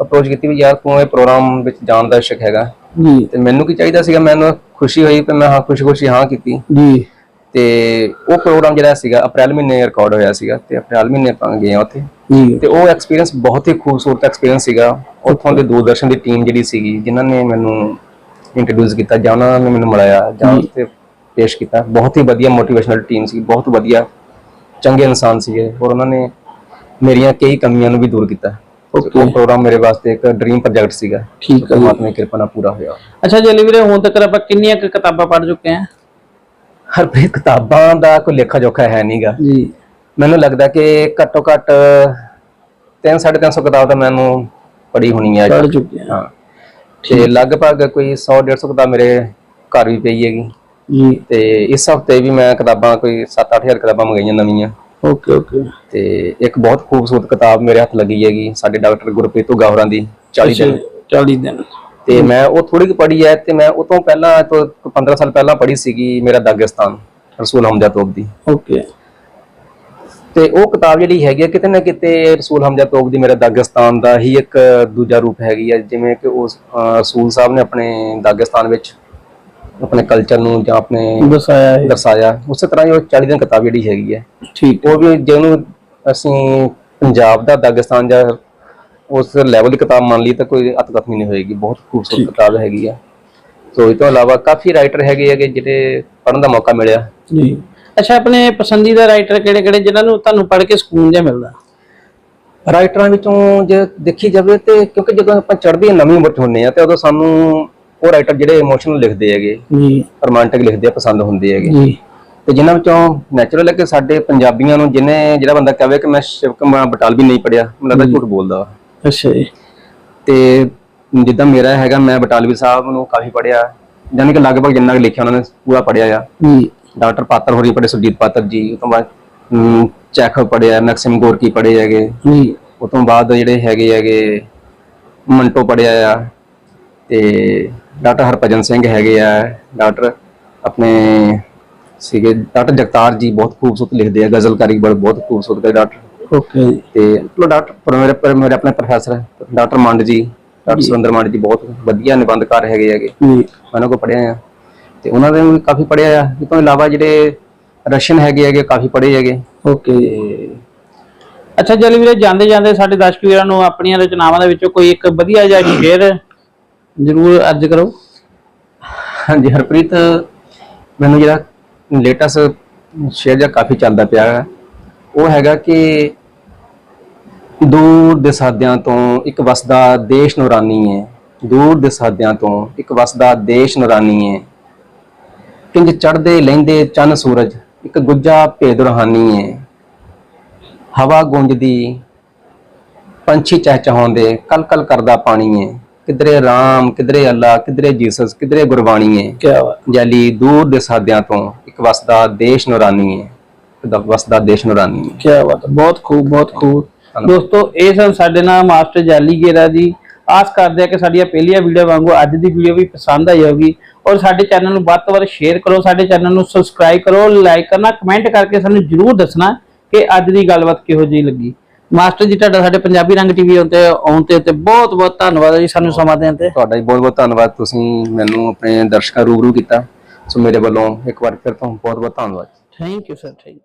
ਅਪਰੋਚ ਕੀਤੀ ਵੀ ਯਾਰ ਤੂੰ ਇਹ ਪ੍ਰੋਗਰਾਮ ਵਿੱਚ ਜਾਣ ਦਾ ਇਸ਼ਕ ਹੈਗਾ। ਜੀ। ਤੇ ਮੈਨੂੰ ਕੀ ਚਾਹੀਦਾ ਸੀਗਾ ਮੈਨੂੰ ਖੁਸ਼ੀ ਹੋਈ ਤੇ ਮੈਂ ਹਾਂ ਖੁਸ਼ੀ-ਖੁਸ਼ੀ ਹਾਂ ਕੀਤੀ। ਜੀ। ਤੇ ਉਹ ਪ੍ਰੋਗਰਾਮ ਜਿਹੜਾ ਸੀਗਾ ਅਪ੍ਰੈਲ ਮਹੀਨੇ ਰਿਕਾਰਡ ਹੋਇਆ ਸੀਗਾ ਤੇ ਅਪ੍ਰੈਲ ਮਹੀਨੇ ਆਪਾਂ ਗਏ ਆ ਉੱਥੇ। ਜੀ। ਤੇ ਉਹ ਐਕਸਪੀਰੀਅੰਸ ਬਹੁਤ ਹੀ ਖੂਬਸੂਰਤ ਐਕਸਪੀਰੀਅੰਸ ਸੀਗਾ। ਉੱਥੋਂ ਦੇ ਦੂਰਦਰਸ਼ਨ ਦੀ ਟੀਮ ਜਿਹੜੀ ਸੀਗੀ ਜਿਨ੍ਹਾਂ ਨੇ ਮੈਨੂੰ ਇੰਟਰੋਡਿਊਸ ਕੀਤਾ ਜਾਂ ਉਹਨਾਂ ਨੇ ਮੈਨੂੰ ਮਿਲਾਇਆ ਜਾਂ ਉੱਥੇ ਪੇਸ਼ ਕੀਤਾ। ਬਹੁਤ ਹੀ ਵਧੀਆ ਮੋਟੀਵੇਸ਼ਨਲ ਟੀਮ ਸੀ ਬਹੁਤ ਵਧੀਆ ਚੰਗੇ ਇਨਸਾਨ ਸੀਗੇ। ਔਰ ਉਹਨਾਂ ਨੇ ਮੇਰੀਆਂ ਕਈ ਕਮੀਆਂ ਨੂੰ ਵੀ ਦੂਰ ਕੀਤਾ। ਉਹ ਪ੍ਰੋਗਰਾਮ ਮੇਰੇ ਵਾਸਤੇ ਇੱਕ ਡ੍ਰੀਮ ਪ੍ਰੋਜੈਕਟ ਸੀਗਾ। ਠੀਕ ਹੈ ਜੀ। ਪਰਮਾਤਮਾ ਦੀ ਕਿਰਪਾ ਨਾਲ ਪੂਰਾ ਹੋਇਆ। ਅੱਛਾ ਜਲੀ ਵੀਰੇ ਹੁਣ ਤੱਕ ਆਪਾਂ ਕਿੰਨੀਆਂ ਕੁ ਕਿਤਾਬਾਂ ਪੜ੍ਹ ਚੁੱਕੇ ਹਾਂ? ਹਰਪ੍ਰੀਤ ਕਿਤਾਬਾਂ ਦਾ ਕੋਈ ਲੇਖਾ ਜੋਖਾ ਹੈ ਨਹੀਂਗਾ ਜੀ। ਮੈਨੂੰ ਲੱਗਦਾ ਕਿ ਘੱਟੋ ਘੱਟ 3-350 ਕਿਤਾਬ ਤਾਂ ਮੈਨੂੰ ਪੜ੍ਹੀ ਹੋਣੀ ਹੈ ਪੜ੍ਹ ਚੁੱਕੇ ਹਾਂ। ਹਾਂ। ਤੇ ਲਗਭਗ ਕੋਈ 100-150 ਕਿਤਾਬ ਮੇਰੇ ਘਰ ਵੀ ਪਈ ਹੈਗੀ। ਜੀ। ਤੇ ਇਸ ਹਫ਼ਤੇ ਵੀ ਮੈਂ ਕਿਤਾਬਾਂ ਕੋਈ 7-8000 ਕਿਤਾਬਾਂ ਮੰਗਾਈਆਂ ਨਵੀਆਂ। ਓਕੇ ਓਕੇ ਤੇ ਇੱਕ ਬਹੁਤ ਖੂਬਸੂਰਤ ਕਿਤਾਬ ਮੇਰੇ ਹੱਥ ਲੱਗੀ ਹੈਗੀ ਸਾਡੇ ਡਾਕਟਰ ਗੁਰਪ੍ਰੀਤ ਗਾਹਰਾਂ ਦੀ 40 ਦਿਨ। 40 ਦਿਨ। ਤੇ ਮੈਂ ਉਹ ਥੋੜੀ ਕੁ ਪੜ੍ਹੀ ਹੈ ਤੇ ਮੈਂ ਉਹ ਤੋਂ ਪਹਿਲਾਂ ਤੋਂ 15 ਸਾਲ ਪਹਿਲਾਂ ਪੜ੍ਹੀ ਸੀਗੀ ਮੇਰਾ ਦਾਗਿਸਤਾਨ ਰਸੂਲ ਹਮਜ਼ਾ ਤੋਪ ਦੀ। ਓਕੇ ਤੇ ਉਹ ਕਿਤਾਬ ਜਿਹੜੀ ਹੈਗੀ ਆ ਕਿਤੇ ਨਾ ਕਿਤੇ ਰਸੂਲ ਹਮਜ਼ਾ ਤੋਪ ਦੀ ਮੇਰਾ ਦਾਗਿਸਤਾਨ ਦਾ ਹੀ ਇੱਕ ਦੂਜਾ ਰੂਪ ਹੈਗੀ ਆ ਜਿਵੇਂ ਕਿ ਉਸ ਰਸੂਲ ਸਾਹਿਬ ਨੇ ਆਪਣੇ ਦਾਗਿਸਤਾਨ ਵਿੱਚ ਆਪਣੇ ਕਲਚਰ ਨੂੰ ਜਾਂ ਆਪਣੇ ਦਸਾਇਆ ਹੈ ਦਰਸਾਇਆ। ਉਸੇ ਤਰ੍ਹਾਂ ਹੀ ਉਹ 40 ਦਿਨ ਕਿਤਾਬ ਜਿਹੜੀ ਹੈਗੀ ਹੈ। ਠੀਕ ਉਹ ਵੀ ਜਿਹਨੂੰ ਅਸੀਂ ਪੰਜਾਬ ਦਾ ਦਾਗਿਸਤਾਨ ਜਾਂ ਉਸ ਲੈਵਲ ਦੀ ਕਿਤਾਬ ਮੰਨ ਲਈ ਤਾਂ ਕੋਈ ਅਤਕਥ ਨਹੀਂ ਹੋਏਗੀ। ਬਹੁਤ ਖੂਬਸੂਰਤ ਕਿਤਾਬ ਹੈਗੀ ਆ ਸੋ ਇਹ ਤੋਂ ਇਲਾਵਾ ਕਾਫੀ ਰਾਈਟਰ ਹੈਗੇ ਹੈਗੇ ਜਿਹੜੇ ਪੜ੍ਹਨ ਦਾ ਮੌਕਾ ਮਿਲਿਆ। ਜੀ। ਅੱਛਾ ਆਪਣੇ ਪਸੰਦੀਦਾ ਰਾਈਟਰ ਕਿਹੜੇ ਕਿਹੜੇ ਜਿਨ੍ਹਾਂ ਨੂੰ ਤੁਹਾਨੂੰ ਪੜ੍ਹ ਕੇ ਸਕੂਨ ਜਿਹਾ ਮਿਲਦਾ? ਰਾਈਟਰਾਂ ਵਿੱਚੋਂ ਜੇ ਦੇਖੀ ਜਾਵੇ ਤੇ ਕਿਉਂਕਿ ਜਦੋਂ ਆਪਾਂ ਚੜ੍ਹਦੀ ਨਵੀਂ ਉਮਰ 'ਚ ਹੁੰਨੇ ਆ ਤੇ ਉਦੋਂ ਸਾਨੂੰ ਉਹ ਰਾਈਟਰ ਜਿਹੜੇ ਇਮੋਸ਼ਨਲ ਲਿਖਦੇ ਹੈਗੇ ਜੀ। ਰੋਮਾਂਟਿਕ ਲਿਖਦੇ ਆ ਪਸੰਦ ਹੁੰਦੇ ਹੈਗੇ। ਜੀ। ਤੇ ਜਿਨ੍ਹਾਂ ਵਿੱਚੋਂ ਨੈਚੁਰਲ ਹੈ ਕਿ ਸਾਡੇ ਪੰਜਾਬੀਆਂ ਨੂੰ ਜਿਹਨੇ ਜਿਹੜਾ ਬੰਦਾ ਕਹੇ ਕਿ ਮੈਂ ਸ਼ਿਵ ਕੁਮਾਰ ਬਟਾਲਵੀ ਨਹੀਂ ਪੜਿਆ ਮੈਨੂੰ ਲੱਗਦਾ ਝੂਠ ਬੋਲਦਾ। ਅੱਛਾ ਜੀ। ਤੇ ਜਿੱਦਾਂ ਮੇਰਾ ਹੈਗਾ ਮੈਂ ਬਟਾਲਵੀ ਸਾਹਿਬ ਨੂੰ ਕਾਫੀ ਪੜਿਆ ਯਾਨੀ ਕਿ ਲਗਭਗ ਜਿੰਨਾ ਕੁ ਲਿਖਿਆ ਉਹਨਾਂ ਨੇ ਪੂਰਾ ਪੜਿਆ ਆ। ਜੀ। ਡਾਕਟਰ ਪਾਤਰ ਹੋਰੀ ਪੜੇ ਸੁਰਜੀਤ ਪਾਤਰ ਜੀ ਉਸ ਤੋਂ ਬਾਅਦ ਚੈਖਵ ਪੜਿਆ ਮੈਕਸਿਮ ਗੋਰਕੀ ਪੜੇ ਹੈਗੇ। ਜੀ। ਉਹ ਤੋਂ ਬਾਅਦ ਜਿਹੜੇ ਹੈਗੇ ਹੈਗੇ ਮੰਟੋ ਪੜਿਆ ਆ ਤੇ ਡਾਕਟਰ ਹਰਭਜਨ ਸਿੰਘ ਹੈਗੇ ਆ ਡਾਕਟਰ ਆਪਣੇ ਸੀਗੇ ਡਾਕਟਰ ਜਗਤਾਰ ਜੀ ਬਹੁਤ ਖੂਬਸੂਰਤ ਲਿਖਦੇ ਆ ਗਜ਼ਲਕਾਰੀ ਬੜ ਬਹੁਤ ਖੂਬਸੂਰਤ ਹੈ ਡਾਕਟਰ। ਓਕੇ ਤੇ ਚਲੋ ਡਾਕਟਰ ਪਰ ਮੇਰੇ ਪਰ ਮੇਰੇ ਆਪਣੇ ਪ੍ਰੋਫੈਸਰ ਡਾਕਟਰ ਮੰਡ ਜੀ ਡਾਕਟਰ ਸੁਰਿੰਦਰ ਮੰਡ ਜੀ ਬਹੁਤ ਵਧੀਆ ਨਿਬੰਧਕਾਰ ਹੈਗੇ ਹੈਗੇ। ਜੀ। ਮੈਂ ਉਹਨਾਂ ਕੋਲ ਪੜਿਆ ਆ। ਤੇ ਉਹਨਾਂ ਦੇ ਵੀ ਕਾਫੀ ਪੜਿਆ ਆ। ਇਸ ਤੋਂ ਇਲਾਵਾ ਜਿਹੜੇ ਰਸ਼ੀਅਨ ਹੈਗੇ ਹੈਗੇ ਕਾਫੀ ਪੜ੍ਹੇ ਹੈਗੇ। ਓਕੇ ਅੱਛਾ ਜਲੀ ਵੀਰੇ ਜਾਂਦੇ ਜਾਂਦੇ ਸਾਡੇ ਦਰਸ਼ਕ ਵੀਰਾਂ ਨੂੰ ਆਪਣੀਆਂ ਰਚਨਾਵਾਂ ਦੇ ਵਿੱਚੋਂ ਕੋਈ ਇੱਕ ਵਧੀਆ ਜਿਹਾ ਸ਼ੇਰ ਜ਼ਰੂਰ ਅਰਜ਼ ਕਰੋ। ਹਾਂਜੀ, ਹਰਪ੍ਰੀਤ, ਮੈਨੂੰ ਜਿਹੜਾ ਲੇਟੈਸਟ ਸ਼ੇਅਰ ਜਿਹਾ ਕਾਫੀ ਚੱਲਦਾ ਪਿਆ ਹੈ, ਉਹ ਹੈਗਾ ਕਿ ਦੂਰ ਦੇ ਸਾਦਿਆਂ ਤੋਂ ਇੱਕ ਵਸਦਾ ਦੇਸ਼ ਨੂਰਾਨੀ ਹੈ। ਦੂਰ ਦੇ ਸਾਦਿਆਂ ਤੋਂ ਇੱਕ ਵਸਦਾ ਦੇਸ਼ ਨੂਰਾਨੀ ਹੈ। ਕਿੰਜ ਚੜਦੇ ਲੈਂਦੇ ਚੰਨ ਸੂਰਜ, ਇੱਕ ਗੁੱਜਾ ਭੇਦ ਰੂਹਾਨੀ ਹੈ। ਹਵਾ ਗੂੰਜਦੀ, ਪੰਛੀ ਚਹਿਚਹਾਉਂਦੇ ਕਲ ਕਲ ਕਰਦਾ ਪਾਣੀ ਹੈ। ਕਿਧਰੇ ਰਾਮ ਕਿਧਰੇ ਅੱਲਾ ਕਿਧਰੇ ਜੀਸਸ ਕਿਧਰੇ ਗੁਰਬਾਣੀ ਹੈ ਕੀ ਬਾਤ ਜੈਲੀ ਦੂਰ ਦੇ ਸਾਦਿਆਂ ਤੋਂ ਇੱਕ ਵਸਦਾ ਦੇਸ਼ ਨੂਰਾਨੀ ਹੈ ਇੱਕ ਵਸਦਾ ਦੇਸ਼ ਨੂਰਾਨੀ ਹੈ ਕੀ ਬਾਤ। ਬਹੁਤ ਖੂਬ ਬਹੁਤ ਖੂਬ। ਦੋਸਤੋ ਇਹ ਸਨ ਸਾਡੇ ਨਾਲ ਮਾਸਟਰ ਜਾਲੀ ਗੇਰਾ ਜੀ। ਆਸ ਕਰਦੇ ਆ ਕਿ ਸਾਡੀਆਂ ਪਹਿਲੀਆਂ ਵੀਡੀਓ ਵਾਂਗੂ ਅੱਜ ਦੀ ਵੀਡੀਓ ਵੀ ਪਸੰਦ ਆਈ ਹੋਗੀ ਔਰ ਸਾਡੇ ਚੈਨਲ ਨੂੰ ਵੱਧ ਤੋਂ ਵੱਧ ਸ਼ੇਅਰ ਕਰੋ ਸਾਡੇ ਚੈਨਲ ਨੂੰ ਸਬਸਕ੍ਰਾਈਬ ਕਰੋ ਲਾਈਕ ਕਰਨਾ ਕਮੈਂਟ ਕਰਕੇ ਸਾਨੂੰ ਜਰੂਰ ਦੱਸਣਾ ਕਿ ਅੱਜ ਦੀ ਗੱਲਬਾਤ ਕਿਹੋ ਜਿਹੀ ਲੱਗੀ। ਮਾਸਟਰ ਜੀ ਤੁਹਾਡਾ ਸਾਡੇ ਪੰਜਾਬੀ ਰੰਗ ਟੀਵੀ ਉੱਤੇ ਆਉਣ ਤੇ ਉੱਤੇ ਬਹੁਤ ਬਹੁਤ ਧੰਨਵਾਦ ਜੀ ਸਾਨੂੰ ਸਮਾਂ ਦੇਣ ਤੇ। ਤੁਹਾਡਾ ਵੀ ਬਹੁਤ ਬਹੁਤ ਧੰਨਵਾਦ। ਤੁਸੀਂ ਮੈਨੂੰ ਆਪਣੇ ਦਰਸ਼ਕਾਂ ਰੂਬਰੂ ਕੀਤਾ। ਸੋ ਮੇਰੇ ਵੱਲੋਂ ਇੱਕ ਵਾਰ ਫਿਰ ਤੋਂ ਬਹੁਤ ਬਹੁਤ ਧੰਨਵਾਦ। Thank you sir thank